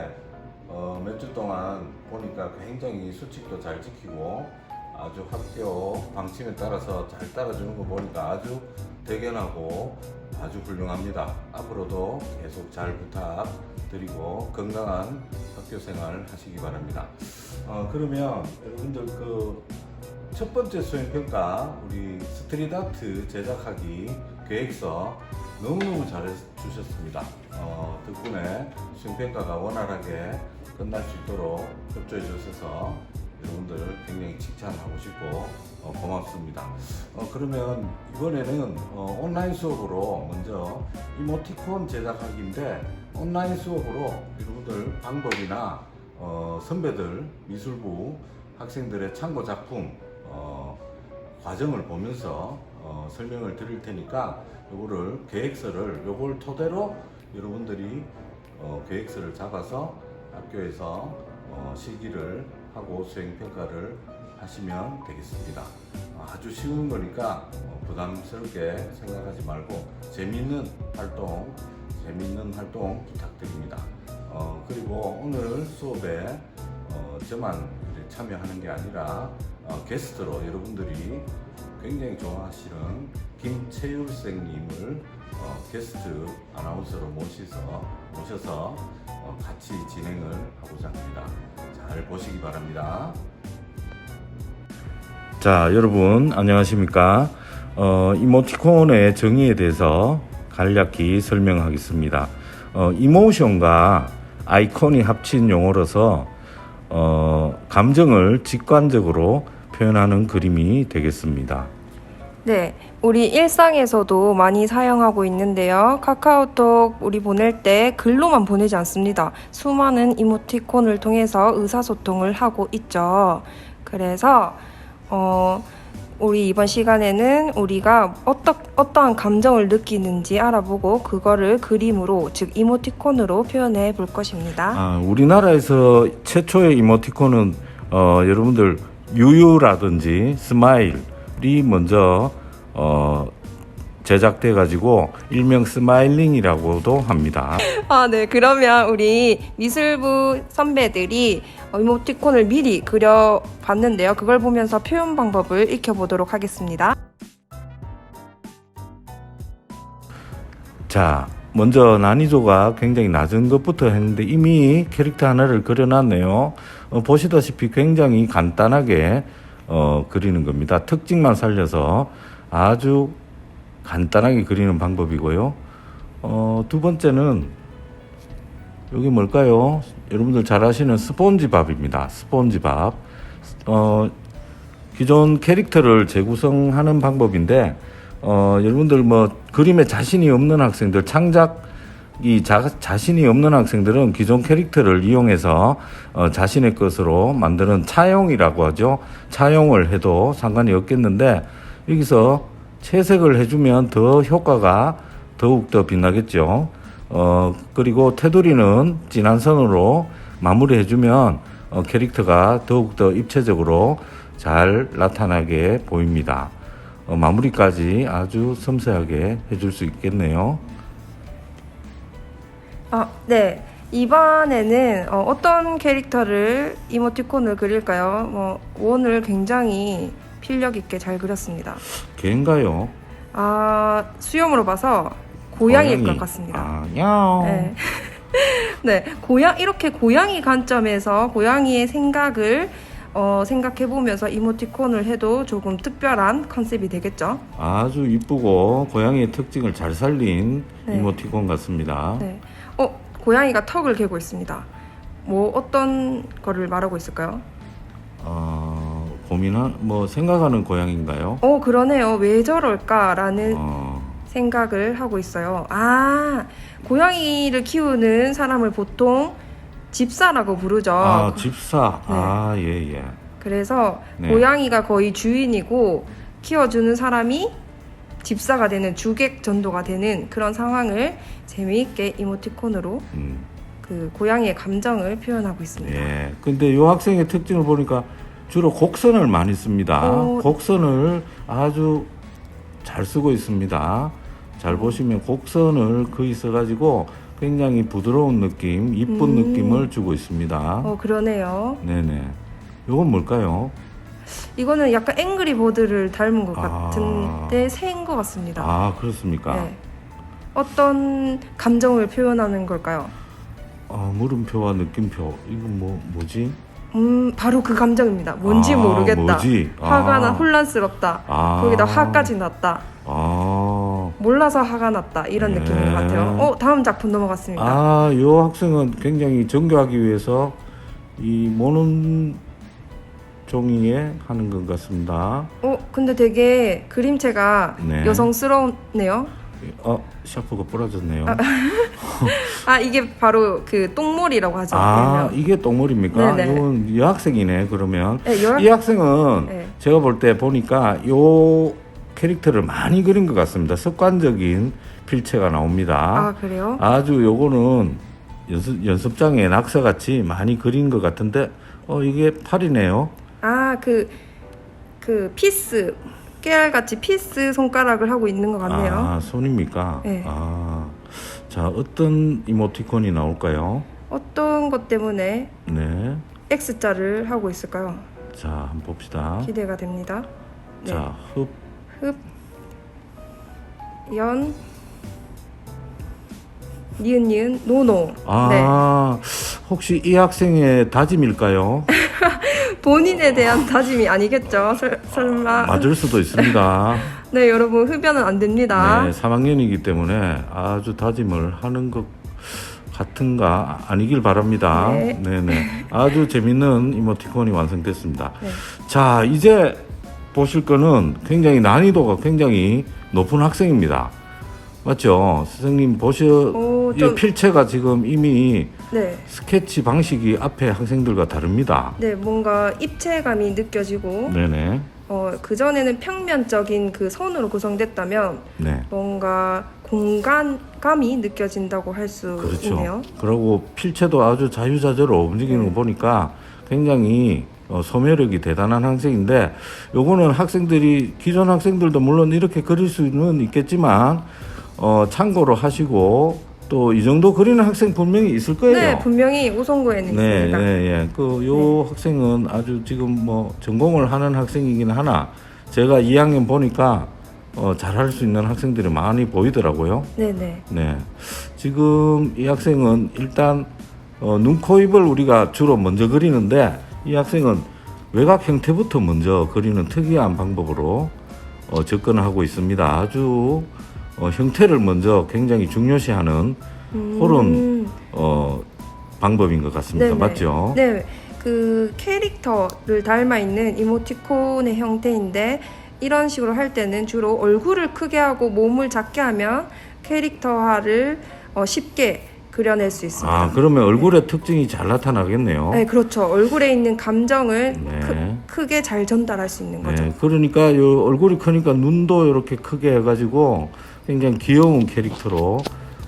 건데 어, 몇 주 동안 보니까 굉장히 수칙도 잘 지키고 아주 학교 방침에 따라서 잘 따라주는 거 보니까 아주 대견하고 아주 훌륭합니다. 앞으로도 계속 잘 부탁드리고 건강한 학교 생활 하시기 바랍니다. 어, 그러면 여러분들 그 첫 번째 수행평가 우리 스트릿 아트 제작하기 계획서 너무너무 잘해 주셨습니다. 어, 덕분에 수행평가가 원활하게 끝날 수 있도록 협조해 주셔서 여러분들 굉장히 칭찬하고 싶고 어, 고맙습니다. 어, 그러면 이번에는 어, 온라인 수업으로 먼저 이모티콘 제작하기인데 온라인 수업으로 여러분들 방법이나 어, 선배들 미술부 학생들의 참고 작품 어, 과정을 보면서 어, 설명을 드릴 테니까 요거를 계획서를 요걸 토대로 여러분들이 어, 계획서를 잡아서 학교에서 어, 실기를 하고 수행 평가를 하시면 되겠습니다. 어, 아주 쉬운 거니까 어, 부담스럽게 생각하지 말고 재미있는 활동, 재미있는 활동 부탁드립니다. 어, 그리고 오늘 수업에 어, 저만 참여하는 게 아니라 어, 게스트로 여러분들이 굉장히 좋아하시는 김채율 선생님을 어, 게스트 아나운서로 모셔서 모셔서 어, 같이 진행을 하고자 합니다. 잘 보시기 바랍니다. 자, 여러분 안녕하십니까? 어, 이모티콘의 정의에 대해서 간략히 설명하겠습니다. 어, 이모션과 아이콘이 합친 용어로서 어, 감정을 직관적으로 표현하는 그림이 되겠습니다. 네, 우리 일상에서도 많이 사용하고 있는데요. 카카오톡 우리 보낼 때 글로만 보내지 않습니다. 수많은 이모티콘을 통해서 의사소통을 하고 있죠. 그래서 어, 우리 이번 시간에는 우리가 어떠, 어떠한 감정을 느끼는지 알아보고 그거를 그림으로 즉 이모티콘으로 표현해 볼 것입니다. 아, 우리나라에서 최초의 이모티콘은 어, 여러분들 유유라든지 스마일이 먼저 어, 제작돼 가지고 일명 스마일링이라고도 합니다. 아, 네. 그러면 우리 미술부 선배들이 이모티콘을 미리 그려 봤는데요. 그걸 보면서 표현 방법을 익혀 보도록 하겠습니다. 자, 먼저 난이도가 굉장히 낮은 것부터 했는데 이미 캐릭터 하나를 그려놨네요. 어, 보시다시피 굉장히 간단하게 어, 그리는 겁니다. 특징만 살려서 아주 간단하게 그리는 방법이고요. 어, 두 번째는 여기 뭘까요? 여러분들 잘 아시는 스폰지밥입니다. 스폰지밥. 어, 기존 캐릭터를 재구성하는 방법인데 어, 여러분들 뭐 그림에 자신이 없는 학생들 창작이 자, 자신이 없는 학생들은 기존 캐릭터를 이용해서 어, 자신의 것으로 만드는 차용이라고 하죠. 차용을 해도 상관이 없겠는데 여기서 채색을 해주면 더 효과가 더욱 더 빛나겠죠. 어, 그리고 테두리는 진한 선으로 마무리해주면 어, 캐릭터가 더욱더 입체적으로 잘 나타나게 보입니다. 어, 마무리까지 아주 섬세하게 해줄 수 있겠네요. 아, 네. 이번에는 어, 떤 캐릭터를 이모티콘을 그릴까요? 뭐 원을 굉장히 필력 있게 잘 그렸습니다. 걔인가요? 아, 수염으로 봐서 고양이일 고양이. 것 같습니다. 아, 야옹. 네. 네, 고양 이렇게 고양이 관점에서 고양이의 생각을 어, 생각해 보면서 이모티콘을 해도 조금 특별한 컨셉이 되겠죠. 아주 이쁘고 고양이의 특징을 잘 살린 네. 이모티콘 같습니다. 네. 어, 고양이가 턱을 개고 있습니다. 뭐 어떤 거를 말하고 있을까요? 어, 고민한 뭐 생각하는 고양인가요? 어, 그러네요. 왜 저럴까라는 어, 생각을 하고 있어요. 아, 고양이를 키우는 사람을 보통 집사라고 부르죠. 아 집사. 네. 아 예예. 그래서 네. 고양이가 거의 주인이고 키워주는 사람이 집사가 되는 주객 전도가 되는 그런 상황을 재미있게 이모티콘으로 음, 그 고양이의 감정을 표현하고 있습니다. 예. 근데 요 학생의 특징을 보니까 주로 곡선을 많이 씁니다. 오. 곡선을 아주 잘 쓰고 있습니다. 잘 보시면 곡선을 거의 써가지고 굉장히 부드러운 느낌, 이쁜 음. 느낌을 주고 있습니다. 어 아. 그러네요. 네네. 이건 뭘까요? 이거는 약간 앵그리 보드를 닮은 것 아. 같은데 새인 것 같습니다. 아 그렇습니까? 네. 어떤 감정을 표현하는 걸까요? 아, 물음표와 느낌표 이건 뭐 뭐지? 음 바로 그 감정입니다. 뭔지 아, 모르겠다. 뭐지? 화가 아. 나 혼란스럽다. 아. 거기다 화까지 났다. 아, 몰라서 화가 났다. 이런 네. 느낌인 것 같아요. 어 다음 작품 넘어갔습니다. 아, 이 학생은 굉장히 정교하기 위해서 이 모는 종이에 하는 것 같습니다. 어 근데 되게 그림체가 네. 여성스럽네요. 어, 샤프가 부러졌네요. 아 이게 바로 그 똥몰이라고 하죠. 아, 일명. 이게 똥물입니까? 네네. 이건 여학생이네. 그러면 네, 여... 이 학생은 네. 제가 볼 때 보니까 요 캐릭터를 많이 그린 것 같습니다. 습관적인 필체가 나옵니다. 아 그래요? 아주 요거는 연습, 연습장에 낙서같이 많이 그린 것 같은데 어 이게 팔이네요. 아그그 피스 깨알같이 피스 손가락을 하고 있는 것 같네요. 아 손입니까? 네. 아, 자 어떤 이모티콘이 나올까요? 어떤 것 때문에 네, X자를 하고 있을까요? 자 한번 봅시다. 기대가 됩니다. 네. 자 흡, 흡, 연, 니은 니은 노노. 아 네. 혹시 이 학생의 다짐일까요? 본인에 대한 다짐이 아니겠죠? 설, 설마. 맞을 수도 있습니다. 네, 여러분 흡연은 안 됩니다. 네, 3학년이기 때문에 아주 다짐을 하는 것 같은가 아니길 바랍니다. 네. 네, 네. 아주 재밌는 이모티콘이 완성됐습니다. 네. 자, 이제 보실 거는 굉장히 난이도가 굉장히 높은 학생입니다. 맞죠? 선생님 보셔 오, 이 좀, 필체가 지금 이미 네. 스케치 방식이 앞에 학생들과 다릅니다. 네, 뭔가 입체감이 느껴지고, 네네. 어, 그전에는 평면적인 그 선으로 구성됐다면, 네. 뭔가 공간감이 느껴진다고 할 수 그렇죠. 있네요. 그리고 필체도 아주 자유자재로 움직이는 네. 거 보니까 굉장히 어, 소매력이 대단한 학생인데 요거는 학생들이 기존 학생들도 물론 이렇게 그릴 수는 있겠지만 어, 참고로 하시고 또 이 정도 그리는 학생 분명히 있을 거예요. 네, 분명히 오송구에는 네, 있습니다. 네, 예. 그요 학생은 아주 지금 뭐 전공을 하는 학생이긴 하나 제가 2학년 보니까 어, 잘할 수 있는 학생들이 많이 보이더라고요. 네, 네. 네. 지금 이 학생은 일단 어, 눈, 코, 입을 우리가 주로 먼저 그리는데 이 학생은 외곽 형태부터 먼저 그리는 특이한 방법으로 어, 접근을 하고 있습니다. 아주 어, 형태를 먼저 굉장히 중요시하는 음, 그런 어, 방법인 것 같습니다. 네네. 맞죠? 네, 그 캐릭터를 닮아 있는 이모티콘의 형태인데 이런 식으로 할 때는 주로 얼굴을 크게 하고 몸을 작게 하면 캐릭터화를 어, 쉽게 그려낼 수 있습니다. 아, 그러면 얼굴의 특징이 잘 나타나겠네요. 네, 그렇죠. 얼굴에 있는 감정을 네. 크, 게잘 전달할 수 있는 거죠. 네, 그러니까 요 얼굴이 크니까 눈도 이렇게 크게 해가지고 굉장히 귀여운 캐릭터로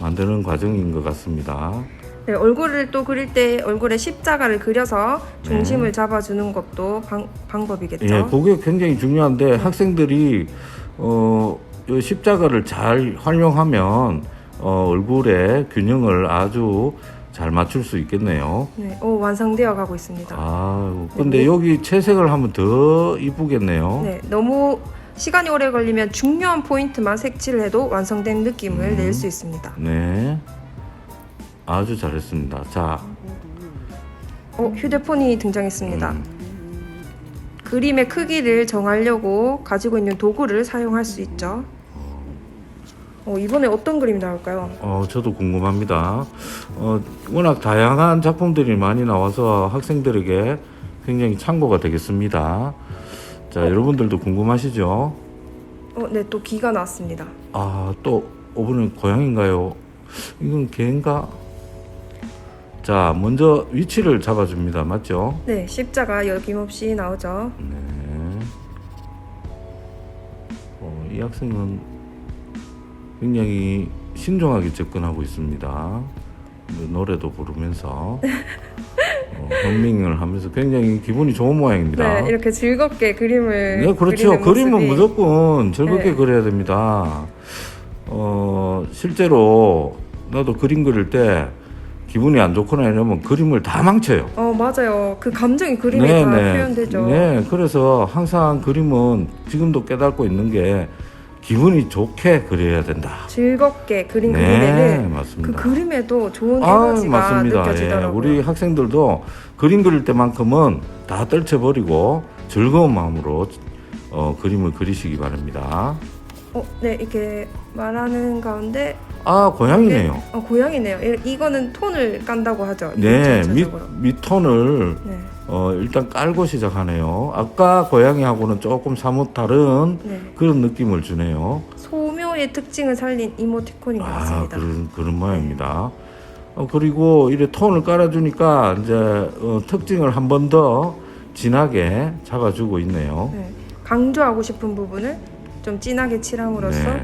만드는 과정인 것 같습니다. 네, 얼굴을 또 그릴 때 얼굴에 십자가를 그려서 중심을 네. 잡아주는 것도 방, 방법이겠죠. 예, 그게 굉장히 중요한데 학생들이 어, 요 십자가를 잘 활용하면 어, 얼굴의 균형을 아주 잘 맞출 수 있겠네요. 네, 오, 완성되어 가고 있습니다. 아, 근데 네. 여기 채색을 하면 더 이쁘겠네요. 네, 너무 시간이 오래 걸리면 중요한 포인트만 색칠을 해도 완성된 느낌을 음. 낼수 있습니다. 네. 아주 잘했습니다. 자, 어, 휴대폰이 등장했습니다. 음, 그림의 크기를 정하려고 가지고 있는 도구를 사용할 수 있죠. 어, 이번에 어떤 그림이 나올까요? 어, 저도 궁금합니다. 어, 워낙 다양한 작품들이 많이 나와서 학생들에게 굉장히 참고가 되겠습니다. 자, 여러분들도 궁금하시죠? 어, 네, 또 기가 나왔습니다. 아, 또 오븐은 고양인가요? 이건 개인가? 자, 먼저 위치를 잡아줍니다. 맞죠? 네, 십자가 여김없이 나오죠. 네. 어, 이 학생은 굉장히 신중하게 접근하고 있습니다. 뭐 노래도 부르면서. 어, 헌밍을 하면서 굉장히 기분이 좋은 모양입니다. 네, 이렇게 즐겁게 그림을 네, 그렇죠. 그림은 모습이 무조건 즐겁게 네. 그려야 됩니다. 어, 실제로 나도 그림 그릴 때 기분이 안 좋거나 이러면 그림을 다 망쳐요. 어 맞아요. 그 감정이 그림에 다 표현되죠. 네, 그래서 항상 그림은 지금도 깨닫고 있는 게 기분이 좋게 그려야 된다. 즐겁게 그린 네, 그림에는 그 맞습니다. 그림에도 좋은 아, 에너지가. 예, 느껴지더라고요. 우리 학생들도 그림 그릴 때만큼은 다 떨쳐버리고 즐거운 마음으로 어, 그림을 그리시기 바랍니다. 어, 네 이렇게 말하는 가운데 아, 고양이네요. 어, 고양이네요. 이- 이거는 톤을 깐다고 하죠. 네, 밑, 전체적으로. 밑톤을 네, 어, 일단 깔고 시작하네요. 아까 고양이하고는 조금 사뭇 다른 네. 그런 느낌을 주네요. 소묘의 특징을 살린 이모티콘인 것 아, 같습니다. 그런, 그런 모양입니다. 어, 그리고 이래 톤을 깔아주니까 이제 어, 특징을 한 번 더 진하게 잡아주고 있네요. 네. 강조하고 싶은 부분을 좀 진하게 칠함으로써 네.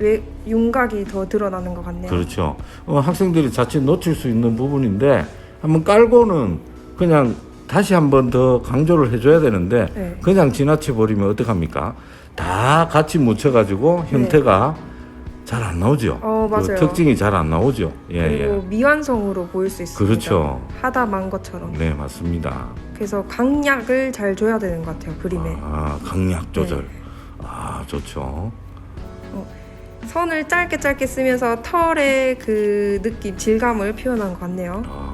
왜 윤곽이 더 드러나는 것 같네요. 그렇죠. 어, 학생들이 자칫 놓칠 수 있는 부분인데 한번 깔고는 그냥 다시 한 번 더 강조를 해줘야 되는데 네. 그냥 지나쳐 버리면 어떡합니까? 다 같이 묻혀가지고 형태가 잘 안 나오죠. 네. 어, 그 맞아요. 특징이 잘 안 나오죠. 예, 그리고 예. 미완성으로 보일 수 있습니다. 그렇죠. 하다 만 것처럼. 네, 맞습니다. 그래서 강약을 잘 줘야 되는 것 같아요. 그림에. 아, 강약 조절. 네. 아, 좋죠. 선을 짧게 짧게 쓰면서 털의 그 느낌, 질감을 표현한 것 같네요. 아,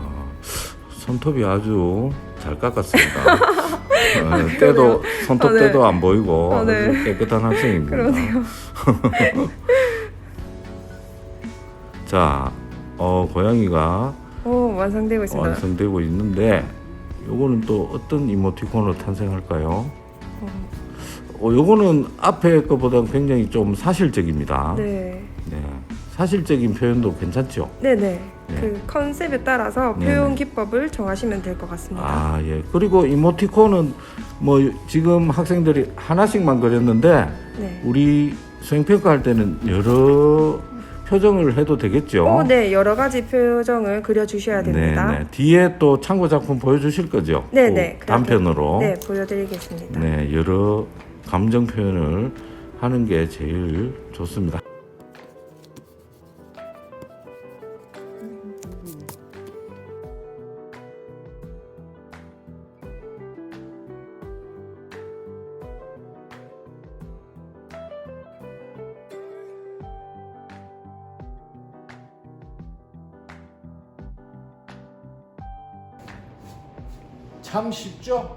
손톱이 아주 잘 깎았습니다. 어, 때도 손톱 아, 네. 때도 안 보이고 아, 네. 아주 깨끗한 학생입니다. 그러네요. 자, 어, 고양이가 오, 완성되고 있습니다. 완성되고 있는데 요거는 또 어떤 이모티콘으로 탄생할까요? 어, 어, 요거는 앞에 거보다 굉장히 좀 사실적입니다. 네. 네. 사실적인 표현도 괜찮죠? 네네. 네. 그 컨셉에 따라서 네네. 표현 기법을 정하시면 될 것 같습니다. 아, 예. 그리고 이모티콘은 뭐 지금 학생들이 하나씩만 그렸는데 네. 우리 수행평가 할 때는 여러 표정을 해도 되겠죠? 오, 네. 여러 가지 표정을 그려주셔야 됩니다. 네, 네. 뒤에 또 참고 작품 보여주실 거죠? 네 네. 그 단편으로. 네, 보여드리겠습니다. 네, 여러 감정 표현을 하는 게 제일 좋습니다. 참 쉽죠?